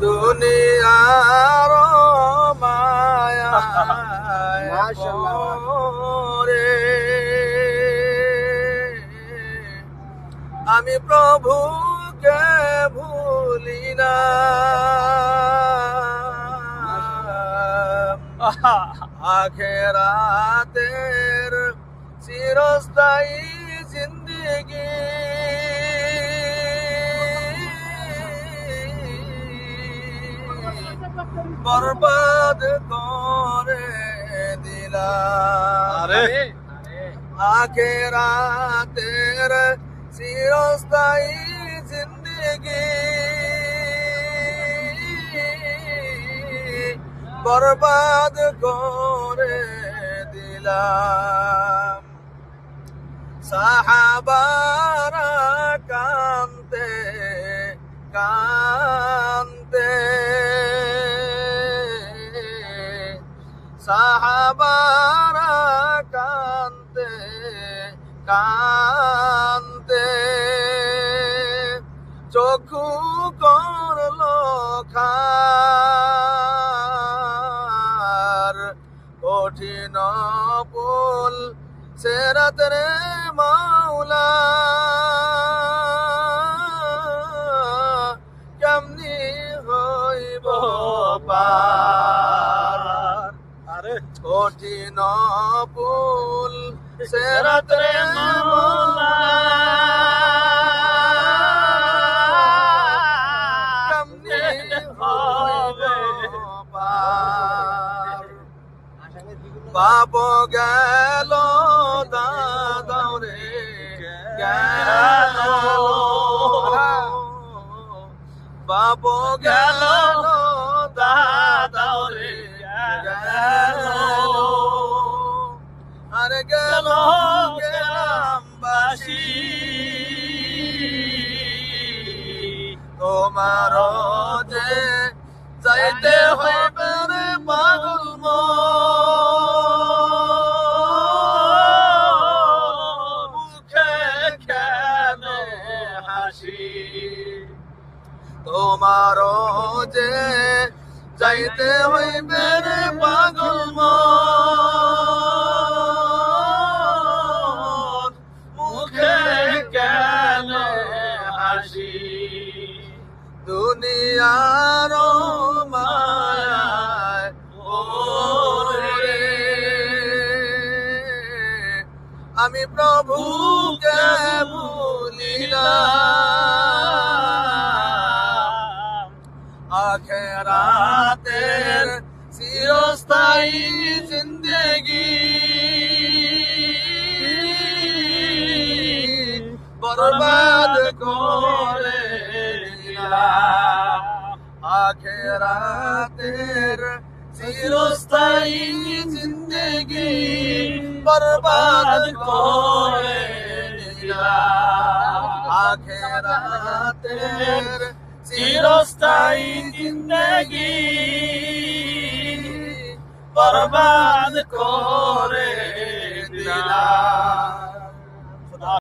দুনিয়ার মায়া। পরে আমি প্রভুকে ভুলি না। আখেরাতের চিরস্থায়ী জিন্দিগি বরবাদ করে দিলাম। আরে। আখেরাতের চিরস্থায়ী জিন্দিগি। বরবাদ করে দিলাম। সাহাবারা কান্তে চক্ষু করল খার কঠিন পুল সেরাত রে মাওলা। কঠিন পুল সেরাত রে পার? বাপ গেল দাদাও রে গেল। বাপ গেল গ্রামবাসী তোমার যে যাইতে হবে রে পাগল। মুখে কেন হাসি তোমার যে যাইতে হইবে রে পাগল মন। দুনিয়ার মায়ায় ওরে। আমি প্রভুকে ভুলি না আখেরাতের চিরস্থায়ী আখেরাতের চিরস্থায়ী জিন্দগি বরবাদ করে আখেরাতের চিরস্থায়ী জিন্দগি বরবাদ করে দিলাম